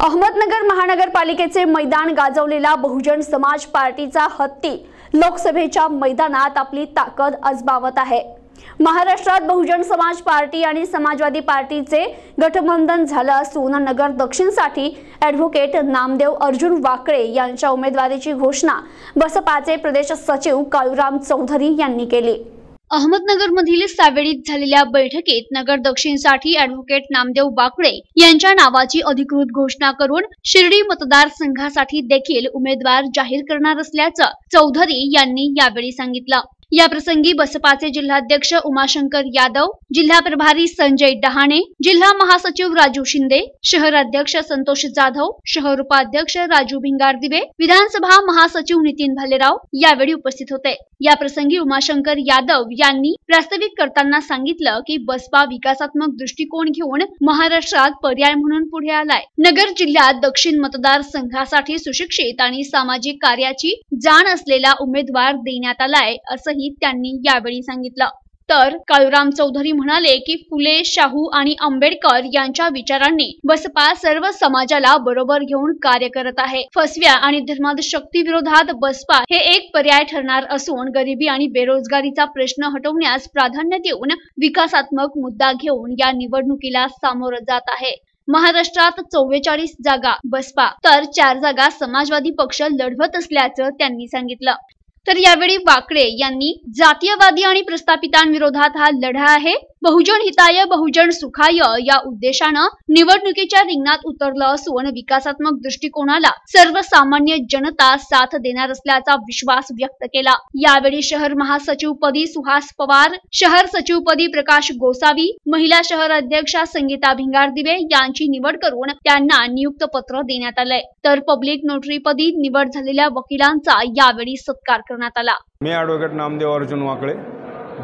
अहमदनगर महानगरपालिकेचे मैदान गाजवलेला बहुजन समाज पार्टीचा हत्ती लोकसभेच्या मैदानात आपली ताकद अजबावत आहे. महाराष्ट्रात बहुजन समाज पार्टी आणि समाजवादी पार्टीचे गठबंधन झालं असून नगर दक्षिणसाठी ॲडव्होकेट नामदेव अर्जुन वाकळे यांच्या उमेदवारीची घोषणा बसपाचे प्रदेश सचिव काळूराम चौधरी यांनी केली. अहमदनगरमधील सावेळीत झालेल्या बैठकीत नगर दक्षिणसाठी अॅडव्होकेट नामदेव बाकडे यांच्या नावाची अधिकृत घोषणा करून शिर्डी मतदारसंघासाठी देखील उमेदवार जाहीर करणार असल्याचं चौधरी यांनी यावेळी सांगितलं. या प्रसंगी बसपाचे जिल्हाध्यक्ष उमाशंकर यादव जिल्हा प्रभारी संजय डहाणे जिल्हा महासचिव राजू शिंदे शहर अध्यक्ष संतोष जाधव शहर उपाध्यक्ष राजू भिंगारदिवे विधानसभा महासचिव नितीन भालेराव यावेळी उपस्थित होते. या प्रसंगी उमाशंकर यादव यांनी प्रास्ताविक करताना सांगितलं की बसपा विकासात्मक दृष्टिकोन घेऊन महाराष्ट्रात पर्याय म्हणून पुढे आलाय. नगर जिल्ह्यात दक्षिण मतदारसंघासाठी सुशिक्षित आणि सामाजिक कार्याची जाण असलेला उमेदवार देण्यात आलाय असंही त्यांनी यावेळी सांगितलं. तर काळूराम चौधरी म्हणाले की फुले शाहू आणि आंबेडकर यांच्या विचारांनी बसपा सर्व समाजाला बरोबर घेऊन कार्य करत आहे. फसव्या आणि धर्माधशक्ती विरोधात बसपा हे एक पर्याय ठरणार असून गरिबी आणि बेरोजगारीचा प्रश्न हटवण्यास प्राधान्य देऊन विकासात्मक मुद्दा घेऊन या निवडणुकीला सामोरं जात आहे. महाराष्ट्रात चव्वेचाळीस जागा बसपा तर चार जागा समाजवादी पक्ष लढवत असल्याचं त्यांनी सांगितलं. तर यावेळी वाकळे यांनी जातीयवादी आणि प्रस्थापितांविरोधात हा लढा आहे. बहुजन हिताय बहुजन सुखाय या उद्देशानं निवडणुकीच्या रिंगणात उतरलं असून विकासात्मक दृष्टिकोनाला सर्वसामान्य जनता साथ देणार असल्याचा विश्वास व्यक्त केला. यावेळी शहर महासचिवपदी सुहास पवार शहर सचिवपदी प्रकाश गोसावी महिला शहर अध्यक्षा संगीता भिंगार दिवे यांची निवड करून त्यांना नियुक्त पत्र देण्यात आलंय. तर पब्लिक नोटरीपदी निवड झालेल्या वकिलांचा यावेळी सत्कार करण्यात आला. मी ॲडव्होकेट नामदेव अर्जुन वाकळे.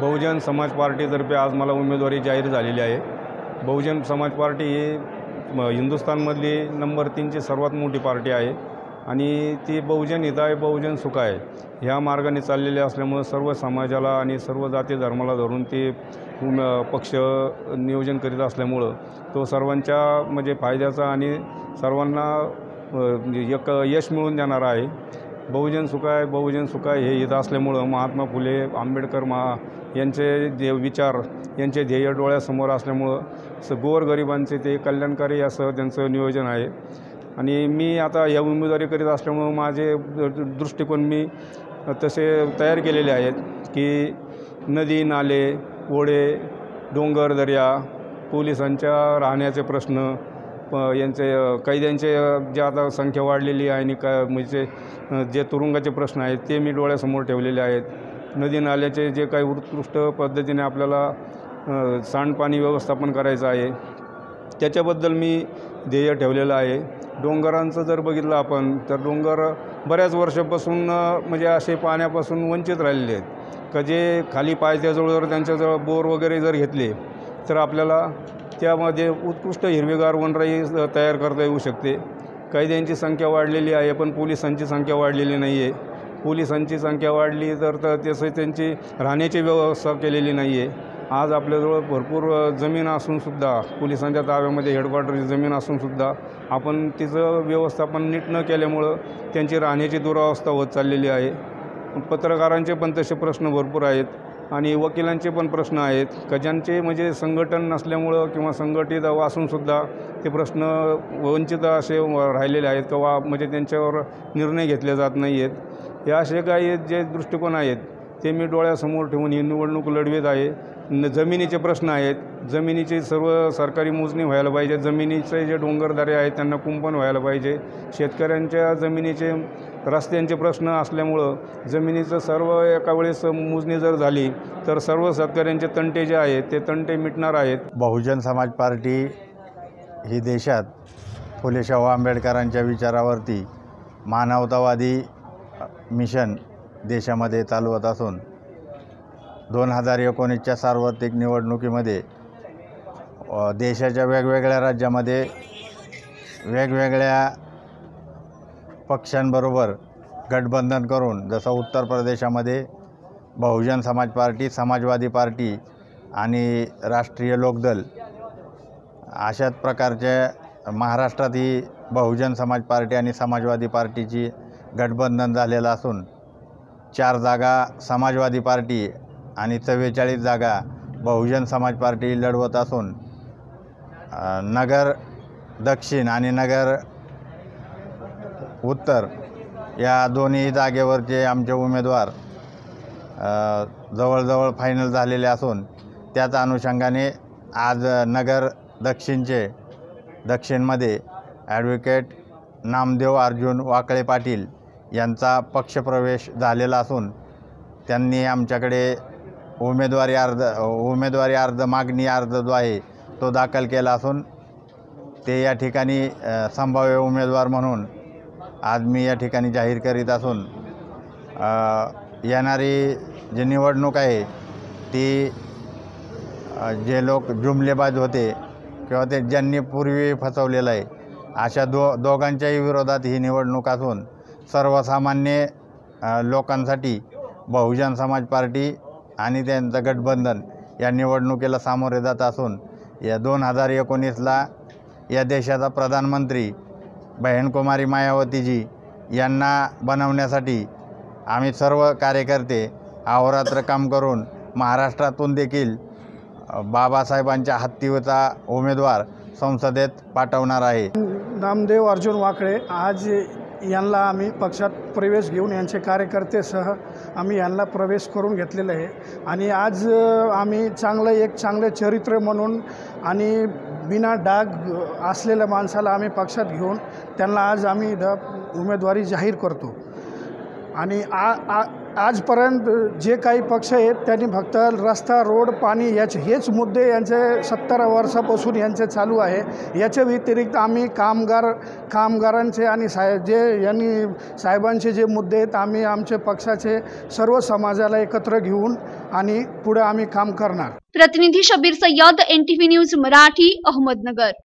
बहुजन समाज पार्टीतर्फे आज मला उमेदवारी जाहीर झालेली आहे. बहुजन समाज पार्टी ही हिंदुस्थानमधली नंबर तीनची सर्वात मोठी पार्टी आहे आणि ती बहुजन हिताय बहुजन सुख आहे. ह्या मार्गाने चाललेली असल्यामुळं सर्व समाजाला आणि सर्व जाती धर्माला धरून ते पक्ष नियोजन करीत असल्यामुळं तो सर्वांच्या म्हणजे फायद्याचा आणि सर्वांना म्हणजे एक यश मिळून देणारा आहे. बहुजन सुखाय बहुजन सुखाय हे येत असल्यामुळं महात्मा फुले आंबेडकर महा यांचे जे विचार यांचे ध्येय डोळ्यासमोर असल्यामुळं स गोरगरिबांचे ते कल्याणकारी असं त्यांचं नियोजन आहे. आणि मी आता या उमेदवारी करीत असल्यामुळं माझे दृष्टिकोन मी तसे तयार केलेले आहेत की नदी नाले ओढे डोंगर दर्या पोलिसांच्या राहण्याचे प्रश्न यांचे कैद्यांचे जे आता संख्या वाढलेली आहे आणि का म्हणजे जे तुरुंगाचे प्रश्न आहेत ते मी डोळ्यासमोर ठेवलेले आहेत. नदी नाल्याचे जे काही उत्कृष्ट पद्धतीने आपल्याला सांडपाणी व्यवस्थापन करायचं आहे त्याच्याबद्दल मी ध्येय ठेवलेलं आहे. डोंगरांचं जर बघितलं आपण तर डोंगर बऱ्याच वर्षापासून म्हणजे असे पाण्यापासून वंचित राहिलेले आहेत. का जे खाली पायथ्याजवळ जर त्यांच्याजवळ बोर वगैरे जर घेतले तर आपल्याला त्यामध्ये उत्कृष्ट हिरवेगार वनराई तयार करता येऊ शकते. कैद्यांची संख्या वाढलेली आहे पण पोलिसांची संख्या वाढलेली नाही आहे पोलिसांची संख्या वाढली तर तर तसं त्यांची राहण्याची व्यवस्था केलेली नाही आहे आज आपल्याजवळ भरपूर जमीन असूनसुद्धा पोलिसांच्या ताब्यामध्ये हेडक्वार्टरची जमीन असूनसुद्धा आपण तिचं व्यवस्थापन नीट न केल्यामुळं त्यांची राहण्याची दुरावस्था होत चाललेली आहे. पत्रकारांचे पण तसे प्रश्न भरपूर आहेत. आणि वकिलांचे पण प्रश्न आहेत. का ज्यांचे म्हणजे संघटन नसल्यामुळं किंवा संघटित असूनसुद्धा ते प्रश्न वंचित असे राहिलेले आहेत किंवा म्हणजे त्यांच्यावर निर्णय घेतले जात नाही आहेत हे असे काही जे दृष्टिकोन आहेत ते मी डोळ्यासमोर ठेवून ही निवडणूक लढवीत आहे. न जमिनीचे प्रश्न आहेत. जमिनीची सर्व सरकारी मोजणी व्हायला पाहिजे. जमिनीचे जे डोंगरदारे आहेत त्यांना कुंपण व्हायला पाहिजे. शेतकऱ्यांच्या जमिनीचे रस्त्यांचे प्रश्न असल्यामुळं जमिनीचं सर्व एका वेळेस मोजणी जर झाली तर सर्व शेतकऱ्यांचे तंटे जे आहेत ते तंटे मिटणार आहेत. बहुजन समाज पार्टी ही देशात फुले शाहू आंबेडकरांच्या विचारावरती मानवतावादी मिशन देशामध्ये चालवत असून दोन हजार एकोणीसच्या सार्वत्रिक निवडणुकीमध्ये देशाच्या वेगवेगळ्या राज्यामध्ये वेगवेगळ्या पक्षांबरोबर गठबंधन करून जसं उत्तर प्रदेशामध्ये बहुजन समाज पार्टी समाजवादी पार्टी आणि राष्ट्रीय लोकदल अशाच प्रकारच्या महाराष्ट्रात ही बहुजन समाज पार्टी आणि समाजवादी पार्टीची गठबंधन झालेलं असून चार जागा समाजवादी पार्टी आणि चव्वेचाळीस जागा बहुजन समाज पार्टी लढवत असून नगर दक्षिण आणि नगर उत्तर. या दोन्ही जागेवरचे आमचे उमेदवार जवळजवळ फायनल झालेले असून त्याच अनुषंगाने आज नगर दक्षिणचे दक्षिणमध्ये ॲडव्होकेट नामदेव अर्जुन वाकळे पाटील यांचा पक्षप्रवेश झालेला असून त्यांनी आमच्याकडे उमेदवारी अर्ज उमेदवारी अर्ज मागणी अर्ज जो आहे तो दाखल केला असून ते या ठिकाणी संभाव्य उमेदवार म्हणून आज मी या ठिकाणी जाहीर करीत असून येणारी जी निवडणूक आहे ती जे लोक जुमलेबाज होते किंवा ते ज्यांनी पूर्वी फसवलेलं आहे अशा दो दोघांच्याही विरोधात ही निवडणूक असून सर्वसामान्य लोकांसाठी बहुजन समाज पार्टी आणि त्यांचं गठबंधन या निवडणुकीला सामोरे जात असून या दोन हजार एकोणीसला या देशाचा प्रधानमंत्री बहिणकुमारी मायावतीजी यांना बनवण्यासाठी आम्ही सर्व कार्यकर्ते अहोरात्र काम करून महाराष्ट्रातून देखील बाबासाहेबांच्या हत्तीचा उमेदवार संसदेत पाठवणार आहे. नामदेव अर्जुन वाकळे आज यांना आम्ही पक्षात प्रवेश घेऊन यांचे कार्यकर्तेसह आम्ही यांना प्रवेश करून घेतलेलं आहे. आणि आज आम्ही चांगलं एक चांगलं चरित्र म्हणून आणि बिना डाग असलेल्या माणसाला आम्ही पक्षात घेऊन त्यांना आज आम्ही इथं उमेदवारी जाहीर करतो. आणि आ आ आजपर्यंत जे काही पक्ष आहेत त्यांनी फक्त रस्ता रोड पाणी याचे हेच मुद्दे यांचे सत्तर वर्षापासून यांचे चालू आहे. याच्या व्यतिरिक्त आम्ही कामगार कामगारांचे आणि साय जे यांनी साहेबांचे जे मुद्दे आहेत आम्ही आमचे पक्षाचे सर्व समाजाला एकत्र घेऊन आणि पुढे आम्ही काम करणार. प्रतिनिधी Shabbir Sayyed N T V news Marathi Ahmednagar.